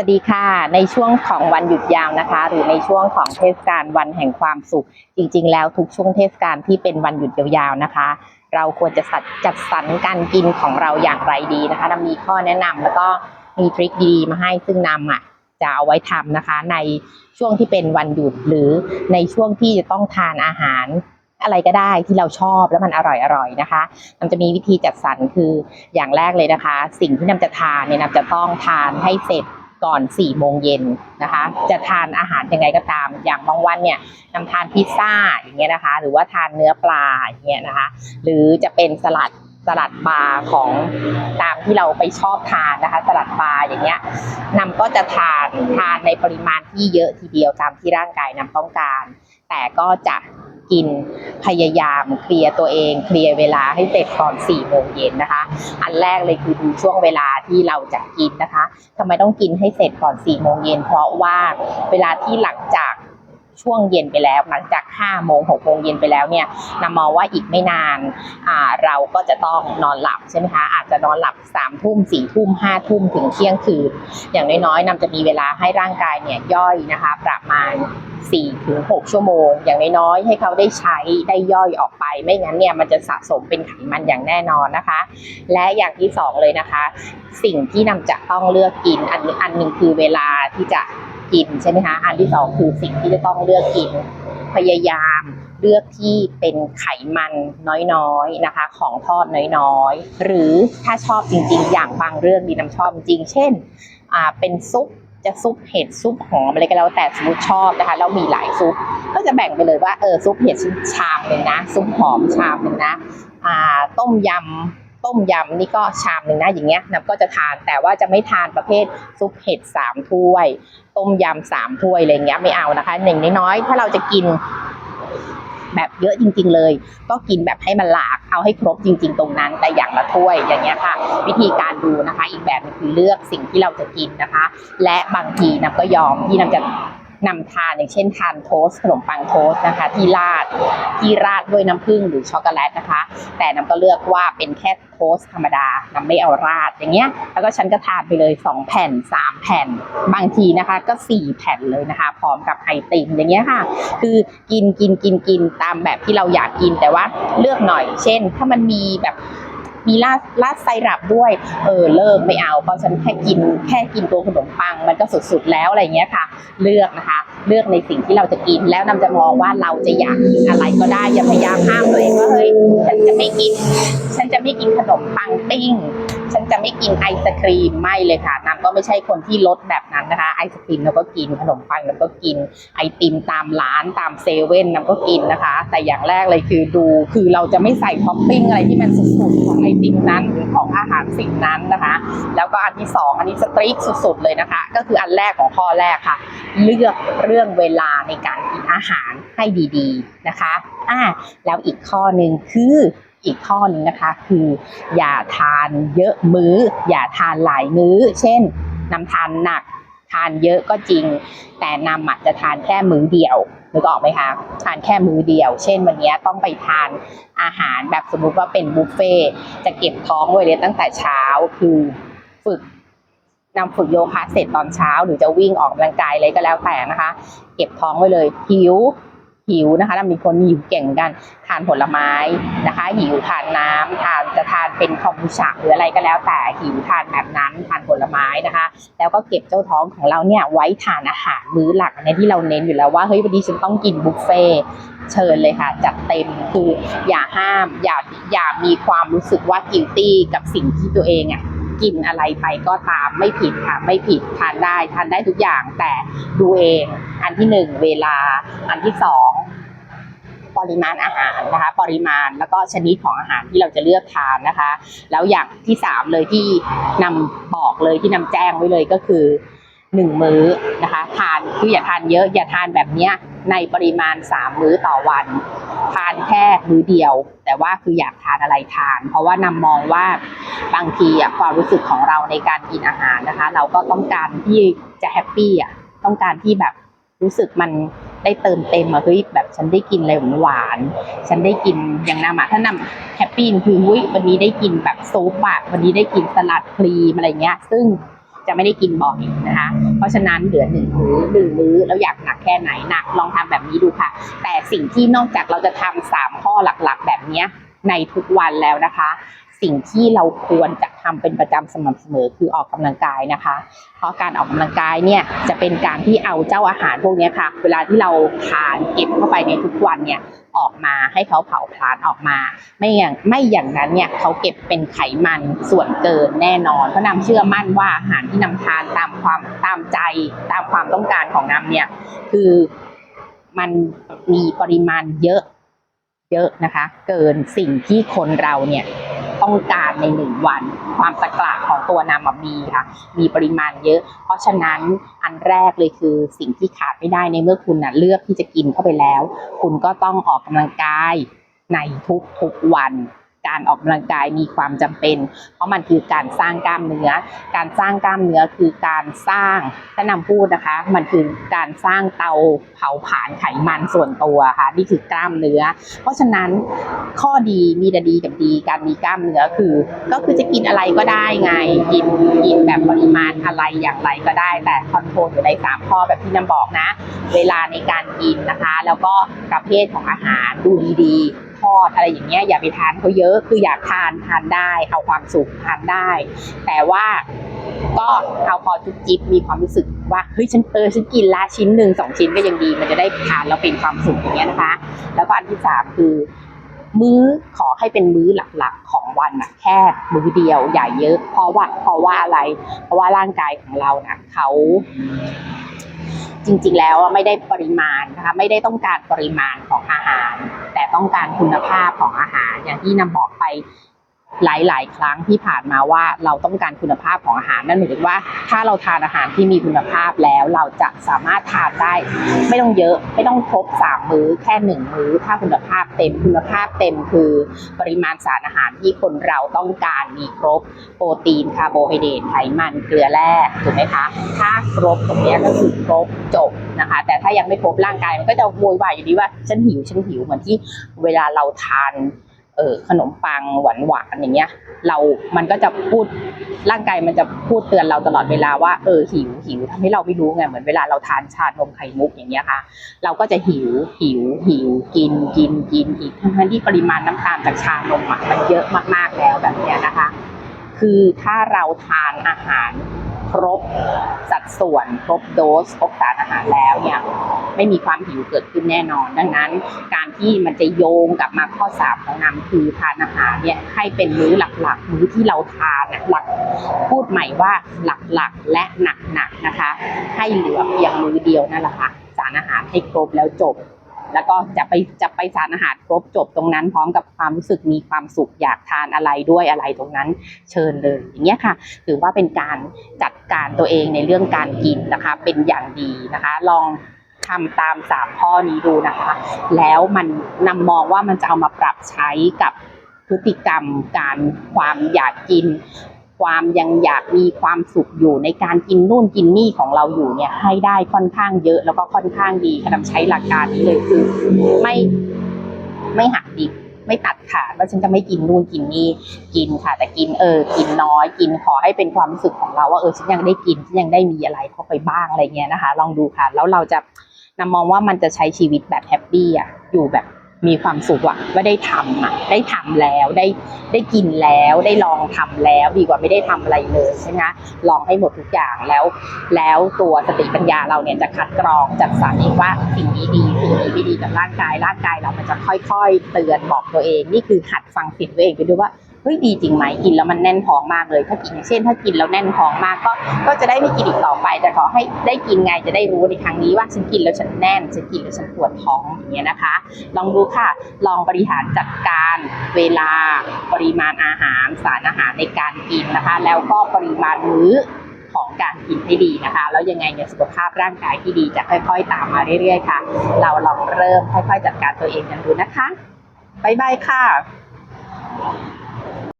วัสดีค่ะ ในช่วงของวันหยุดยาวนะคะ หรือในช่วงของเทศกาลวันแห่งความสุข จริง ๆ แล้วทุกช่วงเทศกาลที่เป็นวันหยุดยาวๆนะคะ เราควรจะจัดสรรการกินของเราอย่างไรดีนะคะนมีข้อแนะนำแล้วก็มีทริคดีมาให้ซึ่งนำอะจะเอาไว้ทำนะคะในช่วงที่เป็นวันหยุดหรือในช่วงที่จะต้องทานอาหารอะไรก็ได้ที่เราชอบแล้วมันอร่อยๆนะคะมันจะมีวิธีจัดสรรคืออย่างแรกเลยนะคะ สิ่งที่นำจะทานเนี่ยนำจะต้องทานให้เสร็จ ก่อน4ี่โมงเย็นนะคะ จะทานอาหารยังไงก็ตาม อย่างบางวันเนี่ยนำทานพิซซ่าอย่างเงี้ยนะคะ หรือว่าทานเนื้อปลาอย่างเงี้ยนะคะ หรือจะเป็นสลัดสลัดบาของตามที่เราไปชอบทานนะคะ สลัดบาอย่างเงี้ยนำก็จะทานทานในปริมาณที่เยอะทีเดียวตามที่ร่างกายนำต้องการ แต่ก็จะ กิน พยายามเคลียร์ตัวเอง เคลียร์เวลาให้เสร็จก่อน4ี่โมงเย็นนะคะ อันแรกเลยคือดูช่วงเวลาที่เราจะกินนะคะทำไมต้องกินให้เสร็จก่อน4ี่โมงเย็นเพราะว่าเวลาที่หลังจากช่วงเย็นไปแล้วหลังจาก5โมงหกโมงเย็นไปแล้วเนี่ยนำมองว่าอีกไม่นานเราก็จะต้องนอนหลับใช่ไหมคะอาจจะนอนหลับ3ทุ่มสี่ทุ่มห้าทุ่มถึงเที่ยงคืนอย่างน้อยๆนำจะมีเวลาให้ร่างกายเนี่ยย่อยนะคะประมาณ 4ถึง6ชั่วโมง อย่างน้อยๆให้เขาได้ใช้ได้ย่อยออกไป ไม่งั้นเนี่ยมันจะสะสมเป็นไขมันอย่างแน่นอนนะคะ และอย่างที่สองเลยนะคะ สิ่งที่นำจะต้องเลือกกินอันอันหนึ่งคือเวลาที่จะกินใช่ไหมคะอันที่สองคือสิ่งที่จะต้องเลือกกินพยายามเลือกที่เป็นไขมันน้อยๆนะคะ ของทอดน้อยๆ หรือถ้าชอบจริงๆ อย่างบางเรื่องดีน้ำชอบจริง เช่นเป็นซุป จะซุปเห็ดซุปหอมอะไรก็แล้วแต่สมมติชอบนะคะแล้วมีหลายซุปก็จะแบ่งไปเลยว่าเออซุปเห็ดชามหนึ่งนะ ซุปหอมชามหนึ่งนะอ่าต้มยำต้มยำนี่ก็ชามหนึ่งนะอย่างเงี้ยนับก็จะทานแต่ว่าจะไม่ทานประเภทซุปเห็ดสามถ้วย ต้มยำสามถ้วยอะไรเงี้ยไม่เอานะคะหนึ่งน้อยๆถ้าเราจะกิน แบบเยอะจริง ๆ เลย ก็กินแบบให้มันหลากเอาให้ครบจริง ๆ ตรงนั้น แต่อย่างละถ้วยอย่างเงี้ยค่ะ วิธีการดูนะคะ อีกแบบหนึงคือเลือกสิ่งที่เราจะกินนะคะ และบางทีนำก็ยอมที่นำจะ นำทานอย่างเช่นทานโทสขนมปังโทสนะคะ ที่ราดที่ราดด้วยน้ำผึ้งหรือช็อกโกแลตนะคะ แต่น้ำก็เลือกว่าเป็นแค่โทสธรรมดานำไม่เอาราดอย่างเงี้ยแล้วก็ฉันก็ทานไปเลย 2 แผ่น 3 แผ่น บางทีนะคะ ก็ 4 แผ่นเลยนะคะ พร้อมกับไอติมอย่างเงี้ยค่ะ คือกินกินกินกินตามแบบที่เราอยากกินแต่ว่าเลือกหน่อย เช่น ถ้ามันมีแบบ มีราดราดไซรัปด้วย เออเลิกไม่เอาเพราะฉันแค่กินแค่กินตัวขนมปัง มันก็สุดๆแล้วอะไรเงี้ยค่ะ เลือกนะคะ เลือกในสิ่งที่เราจะกินแล้วนำจะมองว่าเราจะอยากกินอะไรก็ได้อย่าพยายามห้ามตัวเองว่าเฮ้ยฉันจะไม่กิน ฉันจะไม่กินขนมปังปิ้ง ฉันจะไม่กินไอศครีมไม่เลยค่ะน้ำก็ไม่ใช่คนที่ลดแบบนั้นนะคะ ไอศครีมเราก็กินขนมปังเราก็กินไอติมตามร้านตามเซเว่นน้ำก็กินนะคะ แต่อย่างแรกเลยคือดู คือเราจะไม่ใส่ท็อปปิ้งอะไรที่มันสุดๆของไอติมนั้นหรือของอาหารสิ่งนั้นนะคะ แล้วก็อันที่สองอันนี้สตรีทสุดๆเลยนะคะ ก็คืออันแรกของข้อแรกค่ะ เลือกเรื่องเวลาในการกินอาหารให้ดีๆนะคะอ่าแล้วอีกข้อหนึ่งคือ อีกข้อหนึ่งนะคะ คืออย่าทานเยอะมื้อ อย่าทานหลายมื้อ เช่นนำทานหนักทานเยอะก็จริง แต่นำอาจจะทานแค่มื้อเดียวนึกออกไหมคะทานแค่มื้อเดียว เช่นวันนี้ต้องไปทานอาหารแบบสมมุติว่าเป็นบุฟเฟ่จะเก็บท้องไว้เลยตั้งแต่เช้าคือฝึกนำฝึกโยคะเสร็จตอนเช้า หรือจะวิ่งออกกำลังกายอะไรก็แล้วแต่นะคะ เก็บท้องไว้เลยหิว หิวนะคะแล้วมีคนหิวเก่งกันทานผลไม้นะคะ หิวทานน้ำทานจะทานเป็นคอมบูชาหรืออะไรก็แล้ว แต่หิวทานแบบนั้นทานผลไม้นะคะ แล้วก็เก็บเจ้าท้องของเราเนี่ยไว้ทานอาหารมื้อหลักในที่เราเน้นอยู่แล้วว่าเฮ้ยวันนี้ฉันต้องกินบุฟเฟ่เชิญเลยค่ะ จัดเต็มคืออย่าห้าม อย่าอย่ามีความรู้สึกว่ากิลตี้กับสิ่งที่ตัวเองอะ กินอะไรไปก็ตามไม่ผิดค่ะไม่ผิดทานได้ทานได้ทุกอย่างแต่ดูเองอันที่หนึ่งเวลาอันที่สองปริมาณอาหารนะคะปริมาณแล้วก็ชนิดของอาหารที่เราจะเลือกทานนะคะ แล้วอย่างที่สามเลยที่นำบอกเลยที่นำแจ้งไว้เลยก็คือหนึ่งมื้อนะคะ ทานคืออย่าทานเยอะอย่าทานแบบเนี้ย ในปริมาณสามมื้อต่อวัน ทานแค่มื้อเดียว แต่ว่าคืออยากทานอะไรทาน เพราะว่านำมองว่าบางทีอะความรู้สึกของเราในการกินอาหารนะคะ เราก็ต้องการที่จะแฮปปี้อะต้องการที่แบบรู้สึกมันได้เติมเต็มอะเฮ้ยแบบฉันได้กินอะไรหวานฉันได้กินอย่างนำอะถ้านำแฮปปี้คือหุ้ยวันนี้ได้กินแบบซุปอะวันนี้ได้กินสลัดครีมอะไรเงี้ย ซึ่ง จะไม่ได้กินบ่อยนะคะ เพราะฉะนั้นเหลือหนึ่งมื้อหนึ่งมื้อแล้วอยากหนักแค่ไหนหนักลองทำแบบนี้ดูค่ะ แต่สิ่งที่นอกจากเราจะทำสามข้อหลักๆ แบบนี้ในทุกวันแล้วนะคะ สิ่งที่เราควรจะ ทำเป็นประจำสม่ำเสมอคือออกกำลังกายนะคะ เพราะการออกกำลังกายเนี่ยจะเป็นการที่เอาเจ้าอาหารพวกนี้ค่ะ เวลาที่เราทานเก็บเข้าไปในทุกวันเนี่ยออกมาให้เขาเผาผลาญออกมา ไม่อย่างไม่อย่างนั้นเนี่ยเขาเก็บเป็นไขมันส่วนเกินแน่นอนเพราะนำเชื่อมั่นว่าอาหารที่นำทานตามความตามใจตามความต้องการของน้ำเนี่ยคือมันมีปริมาณเยอะเยอะนะคะ เกินสิ่งที่คนเราเนี่ย ต้องการในหนึ่งวัน ความตะกละของตัวนำอะมีค่ะ มีปริมาณเยอะ เพราะฉะนั้นอันแรกเลยคือสิ่งที่ขาดไม่ได้ในเมื่อคุณนะเลือกที่จะกินเข้าไปแล้ว คุณก็ต้องออกกำลังกายในทุกๆวัน การออกกำลังกายมีความจำเป็น เพราะมันคือการสร้างกล้ามเนื้อ การสร้างกล้ามเนื้อคือการสร้างถ้านำพูดนะคะ มันคือการสร้างเตาเผาผลาญไขมันส่วนตัวค่ะนี่คือกล้ามเนื้อ เพราะฉะนั้นข้อดีมีแต่ดีกับดีการมีกล้ามเนื้อคือ ก็คือจะกินอะไรก็ได้ไงกินกินแบบปริมาณอะไรอย่างไรก็ได้ แต่คอนโทรลอยู่ในสามข้อแบบที่น้ำบอกนะ เวลาในการกินนะคะ แล้วก็ประเภทของอาหารดูดีๆ ทอดอะไรอย่างเงี้ยอย่าไปทานเขาเยอะคืออยากทานทานได้เอาความสุขทานได้ แต่ว่าก็เอาพอจุ๊บจิ๊บมีความรู้สึกว่าเฮ้ยฉันเออฉันกินละชิ้นหนึ่งสองชิ้นก็ยังดี มันจะได้ทานแล้วเป็นความสุขอย่างเงี้ยนะคะ แล้วก็อันที่สามคือมื้อขอให้เป็นมื้อหลักๆของวันนะแค่มื้อเดียวอย่าเยอะ เพราะว่าเพราะว่าอะไร เพราะว่าร่างกายของเรานะเขาจริงๆแล้วไม่ได้ปริมาณนะคะไม่ได้ต้องการปริมาณของอาหาร ต่ต้องการคุณภาพของอาหารอย่างที่นำบอกไป หลาย ๆ ครั้งที่ผ่านมาว่าเราต้องการคุณภาพของอาหารนั่นหมายถึงว่า ถ้าเราทานอาหารที่มีคุณภาพแล้วเราจะสามารถทานได้ ไม่ต้องเยอะไม่ต้องครบสามมื้อแค่หนึ่งมื้อ ถ้าคุณภาพเต็มคุณภาพเต็มคือปริมาณสารอาหารที่คนเราต้องการมีครบโปรตีนคาร์โบไฮเดรตไขมันเกลือแร่ถูกไหมคะถ้าครบตรงนี้ก็คือครบจบนะคะ แต่ถ้ายังไม่ครบร่างกายมันก็จะโวยวายอยู่ดีว่าฉันหิวฉันหิวเหมือนที่เวลาเราทาน ออขนมปังหวานหวานๆอย่างเงี้ย เรา มันก็จะพูดร่างกายมันจะพูดเตือนเราตลอดเวลาว่าเออหิวหิวทำให้เราไม่รู้ไงเหมือนเวลาเราทานชานมไข่มุกอย่างเงี้ยค่ะ เราก็จะหิวหิวหิวกินกินกินอีกทั้งที่ปริมาณน้ำตาลจากชานมมันเยอะมากๆแล้วแบบเนี้ยนะคะ คือถ้าเราทานอาหาร ครบสัดส่วน ครบโดสครบสารอาหารแล้วเนี่ยไม่มีความหิวเกิดขึ้นแน่นอน ดังนั้นการที่มันจะโยงกลับมาข้อสามของนำคือทานอาหารเนี่ยให้เป็นมื้อหลักๆ มื้อที่เราทานนะหลักพูดใหม่ว่าหลักๆและหนักๆนะคะ ให้เหลือเพียงมื้อเดียวนั่นแหละค่ะสารอาหารให้ครบแล้วจบ แล้วก็จะไปจะไปสารอาหารครบจบตรงนั้น พร้อมกับความรู้สึกมีความสุขอยากทานอะไรด้วยอะไรตรงนั้นเชิญเลยอย่างเงี้ยค่ะถือว่าเป็นการจัดการตัวเองในเรื่องการกินนะคะ เป็นอย่างดีนะคะ ลองทำตามสามข้อนี้ดูนะคะ แล้วมันนำมองว่ามันจะเอามาปรับใช้กับพฤติกรรมการความอยากกิน ความยังอยากมีความสุขอยู่ในการกินนู่นกินนี่ของเราอยู่เนี่ยให้ได้ค่อนข้างเยอะแล้วก็ค่อนข้างดีขนำใช้หลักการนี้เลยคือไม่ไม่หักดิบไม่ตัดขาดว่าฉันจะไม่กินนู่นกินนี่กินค่ะ แต่กินเออ กินน้อยกินขอให้เป็นความรู้สึกของเราว่าเออฉันยังได้กินฉันยังได้มีอะไรเข้าไปบ้างอะไรเงี้ยนะคะ ลองดูค่ะ แล้วเราจะนำมองว่ามันจะใช้ชีวิตแบบแฮปปี้อะอยู่แบบ มีความสุขอะว่าได้ทำอะได้ทำแล้วได้ได้กินแล้วได้ลองทำแล้วดีกว่าไม่ได้ทำอะไรเลยใช่ไหมคะลองให้หมดทุกอย่างแล้ว แล้วตัวสติปัญญาเราเนี่ยจะคัดกรองจัดสรรเองว่าสิ่งนี้ดีสิ่งนี้ไม่ดีกับร่างกายร่างกายเรามันจะค่อย ๆ เตือนบอกตัวเอง นี่คือหัดฟังเสียงตัวเองไปด้วยว่า เฮ้ยดีจริงไหมกินแล้วมันแน่นท้องมากเลยถ้ากินเช่น ถ้ากินแล้วแน่นท้องมากก็ก็จะได้ไม่กินอีกต่อไป แต่ขอให้ได้กินไงจะได้รู้ในครั้งนี้ว่าฉันกินแล้วฉันแน่นฉันกินแล้วฉันปวดท้องอย่างเงี้ยนะคะ ลองดูค่ะ ลองบริหารจัดการเวลาปริมาณอาหารสารอาหารในการกินนะคะ แล้วก็ปริมาณมื้อของการกินให้ดีนะคะ แล้วยังไงเนี่ยสุขภาพร่างกายที่ดีจะค่อยๆ ตามมาเรื่อยๆค่ะ เราลองเริ่มค่อยๆ จัดการตัวเองกันดูนะคะบ๊ายบายค่ะ